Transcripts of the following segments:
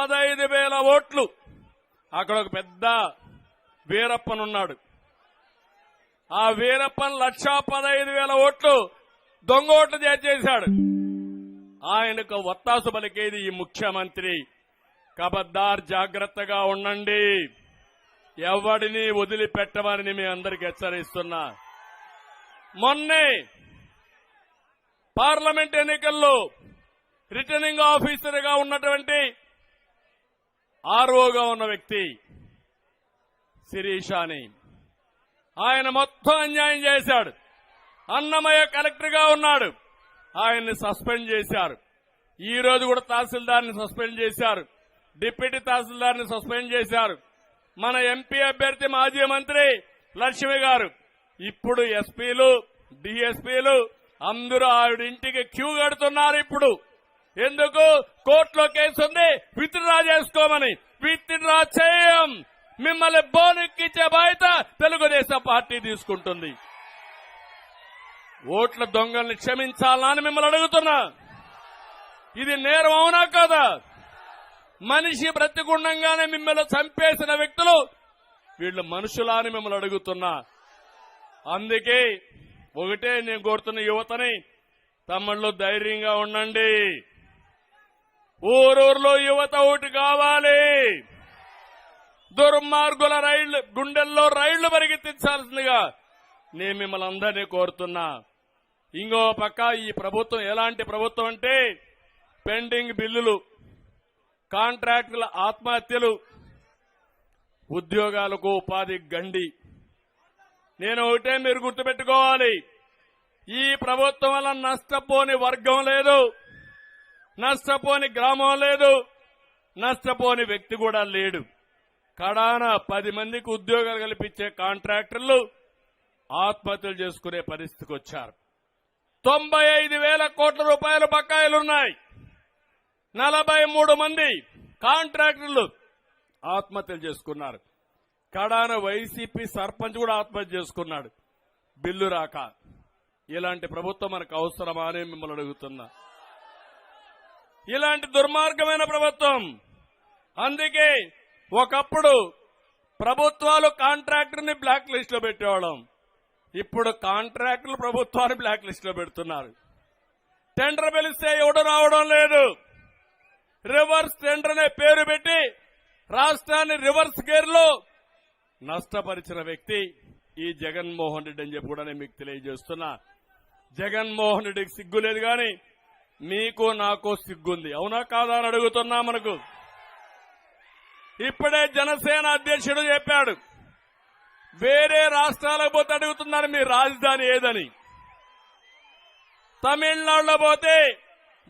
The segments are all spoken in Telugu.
పదహైదు వేల ఓట్లు. అక్కడ ఒక పెద్ద వీరప్పనున్నాడు. ఆ వీరప్పన్ లక్షా పదహైదు వేల ఓట్లు దొంగ ఓట్లు చేసేశాడు. ఆయనకు ఒత్తాసు పలికేది ఈ ముఖ్యమంత్రి. కబద్దార్ జాగ్రత్తగా ఉండండి. ఎవడిని వదిలిపెట్టమని మీ అందరికి హెచ్చరిస్తున్నా. మొన్నే పార్లమెంట్ ఎన్నికల్లో రిటర్నింగ్ ఆఫీసర్గా ఉన్నటువంటి ఆర్ఓగా ఉన్న వ్యక్తి శిరీషాని ఆయన మొత్తం అన్యాయం చేశాడు. అన్నమయ్య కలెక్టర్గా ఉన్నాడు. ఆయన్ని సస్పెండ్ చేశారు. ఈ రోజు కూడా తహసీల్దార్ని సస్పెండ్ చేశారు. డిప్యూటీ తహసీల్దార్ని సస్పెండ్ చేశారు. మన ఎంపీ అభ్యర్థి మాజీ మంత్రి లక్ష్మి గారు. ఇప్పుడు ఎస్పీలు డిఎస్పీలు అందరూ ఆవిడ ఇంటికి క్యూ కడుతున్నారు ఇప్పుడు. ఎందుకు కోర్టులో కేసు ఉంది? విత్డ్రా చేసుకోమని. విత్డ్రా చేయం. మిమ్మల్ని బోనెక్కించే బాధ్యత తెలుగుదేశం పార్టీ తీసుకుంటుంది. ఓట్ల దొంగల్ని క్షమించాలా అని మిమ్మల్ని అడుగుతున్నా. ఇది నేరం అవునా కదా? మనిషి బ్రతికుండంగానే మిమ్మల్ని చంపేసిన వ్యక్తులు వీళ్ళు మనుషులా అని మిమ్మల్ని అడుగుతున్నా. అందుకే ఒకటే నేను కోరుతున్న యువతని తమ్ముళ్ళు ధైర్యంగా ఉండండి. ఊరూరులో యువత ఒకటి కావాలి. దుర్మార్గుల రైళ్ళు గుండెల్లో రైళ్ళు పరిగెత్తించాల్సిందిగా నేను మిమ్మల్ని అందరినీ కోరుతున్నా. ఇంకో పక్క ఈ ప్రభుత్వం ఎలాంటి ప్రభుత్వం అంటే పెండింగ్ బిల్లులు కాంట్రాక్టుల ఆత్మహత్యలు ఉద్యోగాలకు ఉపాధి గండి. నేను ఒకటే మీరు గుర్తుపెట్టుకోవాలి. ఈ ప్రభుత్వం వల్ల నష్టపోని వర్గం లేదు. నష్టపోని గ్రామం లేదు. నష్టపోని వ్యక్తి కూడా లేడు. కడాన పది మందికి ఉద్యోగాలు కల్పించే కాంట్రాక్టర్లు ఆత్మహత్యలు చేసుకునే పరిస్థితికి వచ్చారు. తొంభై ఐదు వేల కోట్ల రూపాయల బకాయిలున్నాయి నలభై మూడు మంది కాంట్రాక్టర్లు ఆత్మహత్యలు చేసుకున్నారు. కడాన వైసీపీ సర్పంచ్ కూడా ఆత్మహత్య చేసుకున్నాడు. బిల్లు రాక. ఇలాంటి ప్రభుత్వం మనకు అవసరమా అని మిమ్మల్ని అడుగుతున్నా. ఇలాంటి దుర్మార్గమైన ప్రభుత్వం. అందుకే ఒకప్పుడు ప్రభుత్వాలు కాంట్రాక్టర్ని బ్లాక్ లిస్ట్లో పెట్టేవాళ్ళం. ఇప్పుడు కాంట్రాక్టులు ప్రభుత్వాన్ని బ్లాక్ లిస్ట్లో పెడుతున్నారు. టెండర్ పిలిస్తే ఎవడు రావడం లేదు. రివర్స్ టెండర్ అనే పేరు పెట్టి రాష్ట్రాన్ని రివర్స్ గేర్లో నష్టపరిచిన వ్యక్తి ఈ జగన్మోహన్ రెడ్డి అని చెప్పి కూడా నేను మీకు తెలియజేస్తున్నా. జగన్మోహన్ రెడ్డికి సిగ్గు లేదు మీకు నాకు సిగ్గుంది. అవునా కాదా అని అడుగుతున్నా మనకు. ఇప్పుడే జనసేన అధ్యక్షుడు చెప్పాడు. వేరే రాష్ట్రాలకు పోతే అడుగుతున్నారు మీ రాజధాని ఏదని. తమిళనాడులో పోతే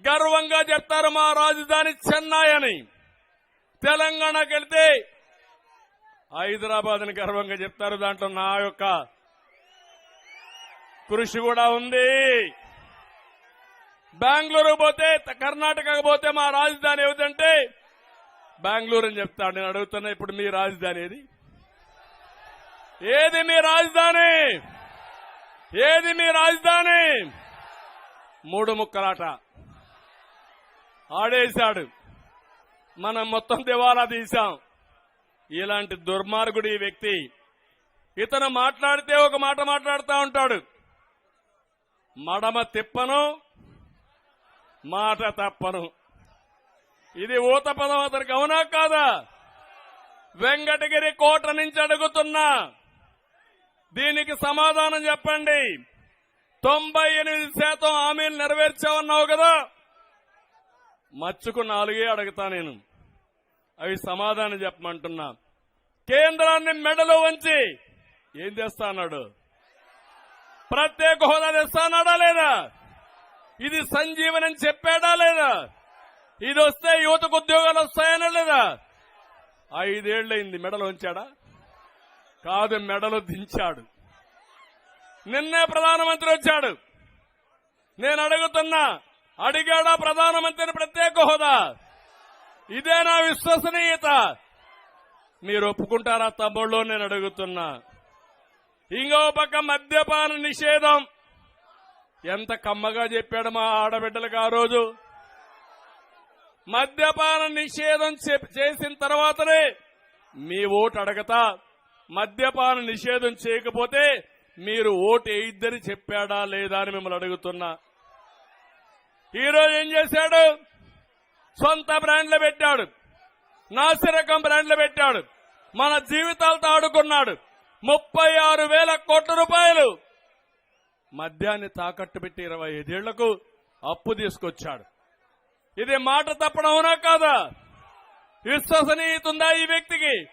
గర్వంగా చెప్తారు మా రాజధాని చెన్నై అని. తెలంగాణకి వెళ్తే హైదరాబాద్ అని గర్వంగా చెప్తారు దాంట్లో నా యొక్క కృషి కూడా ఉంది. బెంగళూరు పోతే కర్ణాటకకు పోతే మా రాజధాని ఏమిటంటే బెంగళూరు అని చెప్తాడు నేను అడుగుతున్నా ఇప్పుడు మీ రాజధాని ఏది? ఏది మీ రాజధాని? ఏది మీ రాజధాని? మూడు ముక్కలాట. ఆడేశాడు. మనం మొత్తం దివాలా తీశాం. ఇలాంటి దుర్మార్గుడు ఈ వ్యక్తి. ఇతను మాట్లాడితే ఒక మాట మాట్లాడుతూ ఉంటాడు. మడమ తిప్పను మాట తప్పను. ఇది ఊత పదం అతనికి అవునా కాదా? వెంకటగిరి కోట నుంచి అడుగుతున్నా. దీనికి సమాధానం చెప్పండి. తొంభై ఎనిమిది శాతం హామీలు నెరవేర్చావన్నావు కదా? మచ్చుకు నాలుగే అడుగుతా నేను. అవి సమాధానం చెప్పమంటున్నా. కేంద్రాన్ని మెడలో వంచి ఏం చేస్తా అన్నాడు? ప్రత్యేక హోదా తెస్తా అన్నాడా లేదా? ఇది సంజీవని అని చెప్పాడా లేదా? ఇది వస్తే యువతకు ఉద్యోగాలు వస్తాయనా లేదా? ఐదేళ్ళైంది మెడలు ఉంచాడా? కాదు మెడలు దించాడు. నిన్నే ప్రధానమంత్రి వచ్చాడు. నేను అడుగుతున్నా అడిగాడా ప్రధానమంత్రిని ప్రత్యేక హోదా? ఇదే నా విశ్వసనీయత. మీరు ఒప్పుకుంటారా తమ్ముళ్ళు? నేను అడుగుతున్నా. ఇంకో పక్క మద్యపాన నిషేధం. ఎంత కమ్మగా చెప్పాడు మా ఆడబిడ్డలకు ఆ రోజు. మద్యపాన నిషేధం చేసిన తర్వాతనే మీ ఓటు అడగతా. మద్యపాన నిషేధం చేయకపోతే మీరు ఓటు వేయిద్దని చెప్పాడా లేదా అని మిమ్మల్ని అడుగుతున్నా. ఈరోజు ఏం చేశాడు? సొంత బ్రాండ్లు పెట్టాడు. నాసిరకం బ్రాండ్లు పెట్టాడు. మన జీవితాలతో ఆడుకున్నాడు. ముప్పై ఆరు వేల కోట్ల రూపాయలు మద్యాన్ని తాకట్టు పెట్టి ఇరవై ఐదేళ్ళకు అప్పు తీసుకొచ్చాడు. ఇది మాట తప్పడం అవునా కాదా? విశ్వసనీయత ఉందా ఈ వ్యక్తికి?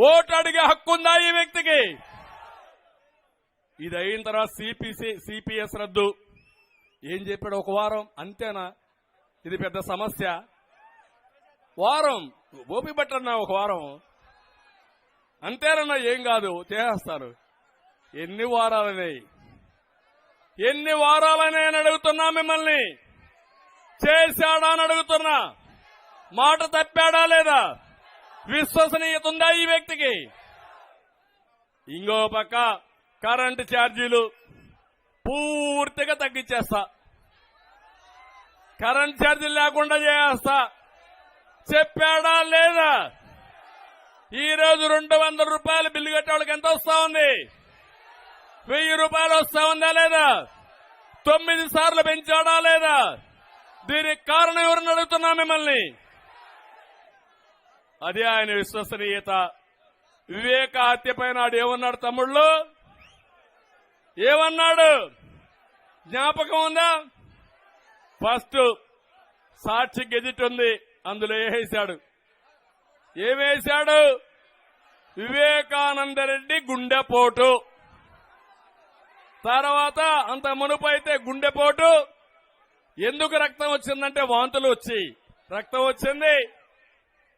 ఓటు అడిగే హక్కు ఉందా ఈ వ్యక్తికి? ఇది అయిన తర్వాత సిపిసి సిపిఎస్ రద్దు. ఏం చెప్పాడు? ఒక వారం. అంతేనా? ఇది పెద్ద సమస్య. వారం. ఓపి పట్టన్నా ఒక వారం. అంతేనన్నా ఏం కాదు. చేసేస్తారు. ఎన్ని వారాలనేవి ఎన్ని వారాలనే అడుగుతున్నా మిమ్మల్ని. చేశాడా అని అడుగుతున్నా. మాట తప్పాడా లేదా? విశ్వసనీయత ఉందా ఈ వ్యక్తికి? ఇంకో పక్క కరెంటు ఛార్జీలు పూర్తిగా తగ్గించేస్తా కరెంట్ ఛార్జీలు లేకుండా చేస్తా. చెప్పాడా లేదా? ఈ రోజు రెండు వందల రూపాయలు బిల్లు కట్టే వాళ్ళకి ఎంత వస్తా ఉంది? వెయ్యి రూపాయలు వస్తా ఉందా లేదా? తొమ్మిది సార్లు పెంచాడా లేదా? దీనికి కారణం ఎవరిని అడుగుతున్నా మిమ్మల్ని? అదే ఆయన విశ్వసనీయత. వివేక హత్యపై నాడు ఏమన్నాడు తమ్ముళ్ళు? ఏమన్నాడు? జ్ఞాపకం ఉందా? ఫస్ట్ సాక్షి గెజిట్ ఉంది అందులో వేసాడు ఏమేశాడు వివేకానందరెడ్డి గుండెపోటు. తర్వాత అంత మునుపు అయితే గుండెపోటు. ఎందుకు రక్తం వచ్చిందంటే వాంతులు వచ్చి. రక్తం వచ్చింది.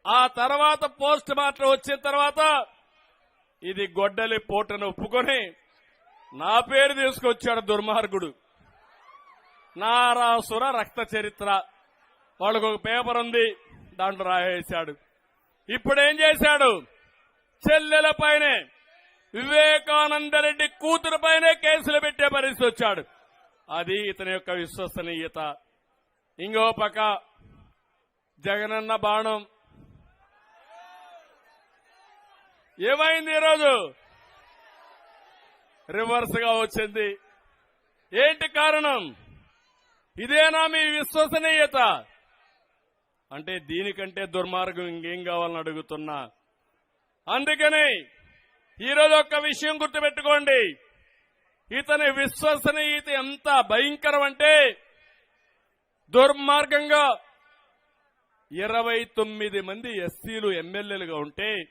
ఆ తర్వాత పోస్ట్ మార్టం వచ్చిన తర్వాత ఇది గొడ్డలి పోటను ఒప్పుకొని నా పేరు తీసుకొచ్చాడు దుర్మార్గుడు. నారాసుర రక్త చరిత్ర. వాళ్ళకు ఒక పేపర్ ఉంది దాంట్లో రాయేశాడు. ఇప్పుడు ఏం చేశాడు? చెల్లెల పైనే వివేకానందరెడ్డి కూతురు పైనే కేసులు పెట్టే పరిస్థితి వచ్చాడు. అది ఇతని యొక్క విశ్వసనీయత. ఇంకో పక్క జగనన్న బాణం. ఏమైంది ఈరోజు? రివర్స్గా వచ్చింది. ఏంటి కారణం? ఇదేనా మీ విశ్వసనీయత? అంటే దీనికంటే దుర్మార్గం ఇంకేం కావాలని అడుగుతున్నా. అందుకని ఈరోజు ఒక్క విషయం గుర్తుపెట్టుకోండి. ఇతని విశ్వసనీయత ఎంత భయంకరం అంటే దుర్మార్గంగా ఇరవై తొమ్మిది మంది ఎస్సీలు ఎమ్మెల్యేలుగా ఉంటే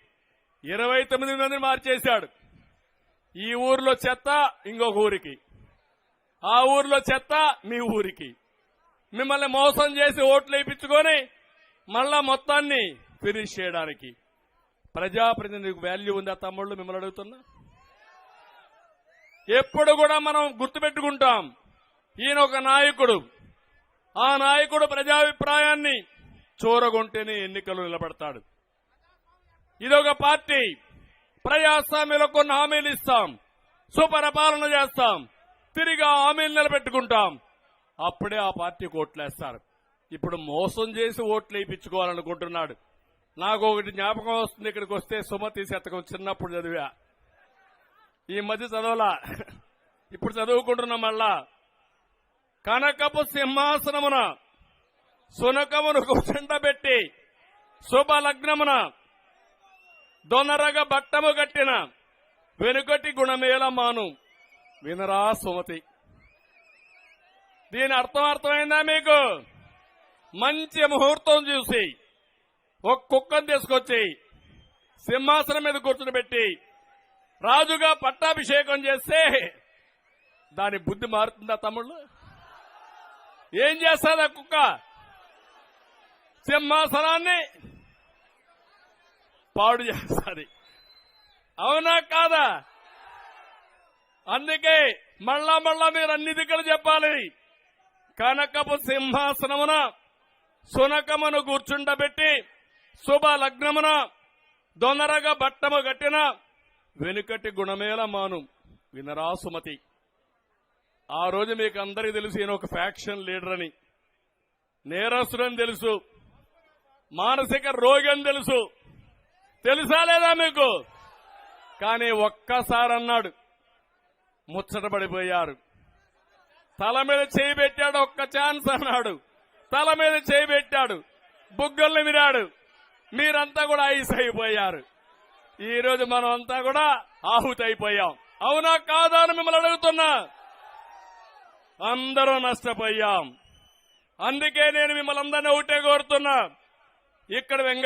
ఇరవై తొమ్మిది మందిని మార్చేశాడు. ఈ ఊర్లో చెత్త ఇంకొక ఊరికి. ఆ ఊర్లో చెత్త మీ ఊరికి. మిమ్మల్ని మోసం చేసి ఓట్లు వేయించుకొని మళ్ళా మొత్తాన్ని ఫినిష్ చేయడానికి. ప్రజాప్రతినిధికి వాల్యూ ఉందా తమ్ముళ్ళు మిమ్మల్ని అడుగుతున్నా? ఎప్పుడు కూడా మనం గుర్తుపెట్టుకుంటాం ఈయన ఒక నాయకుడు. ఆ నాయకుడు ప్రజాభిప్రాయాన్ని చూరగొంటేనే ఎన్నికలు నిలబడతాడు. ఇదొక పార్టీ. ప్రజాస్వామ్యంలో కొన్ని హామీలు ఇస్తాం సుపరిపాలన చేస్తాం తిరిగి ఆ హామీలు నిలబెట్టుకుంటాం. అప్పుడే ఆ పార్టీ ఓట్లేస్తారు ఇప్పుడు మోసం చేసి ఓట్లు వేయించుకోవాలనుకుంటున్నాడు. నాకు ఒకటి జ్ఞాపకం వస్తుంది. ఇక్కడికి వస్తే సుమతి శతకం చిన్నప్పుడు చదివా. ఈ మధ్య చదవలా. ఇప్పుడు చదువుకుంటున్నా మళ్ళా. కనకపు సింహాసనమున సునకమును కూర్చుండబెట్టి పెట్టి లగ్నమున దొనరగ బట్టము కట్టిన వెనుకటి గుణమేల మాను వినరా సుమతి. దీని అర్థం అర్థమైందా మీకు? మంచి ముహూర్తం చూసి. ఒక కుక్కను తీసుకొచ్చి సింహాసనం మీద కూర్చుని పెట్టి రాజుగా పట్టాభిషేకం చేస్తే దాని బుద్ధి మారుతుందా తమ్ముళ్ళు? ఏం చేస్తాదా కుక్క? సింహాసనాన్ని పాడు చేస్తుంది. అవునా కాదా? అందుకే మళ్ళా మళ్ళా మీరు అన్ని దిక్కులు చెప్పాలి. కనకపు సింహాసనమున సునకమును కూర్చుండబెట్టి శుభ లగ్నమున దొనరగా బట్టము కట్టిన వెనుకటి గుణమేల మాను వినరా సుమతి. ఆ రోజు మీకు అందరికీ తెలుసు ఈయన ఒక ఫ్యాక్షన్ లీడర్ అని. నేరస్తుడని తెలుసు మానసిక రోగి అని తెలుసు. తెలుసా లేదా మీకు? కానీ ఒక్కసారి అన్నాడు ముచ్చటపడిపోయారు తల మీద చేయి పెట్టాడు ఒక్క ఛాన్స్ అన్నాడు. తల మీద చేయి పెట్టాడు బుగ్గల్ని విరాడు మీరంతా కూడా ఐస్ అయిపోయారు. ఈ రోజు మనం అంతా కూడా ఆహుతి అయిపోయాం అవునా కాదా అని మిమ్మల్ని అడుగుతున్నా. అందరూ నష్టపోయాం. అందుకే నేను మిమ్మల్ని అందరినీ ఒకటే కోరుతున్నా. ఇక్కడ వెంకట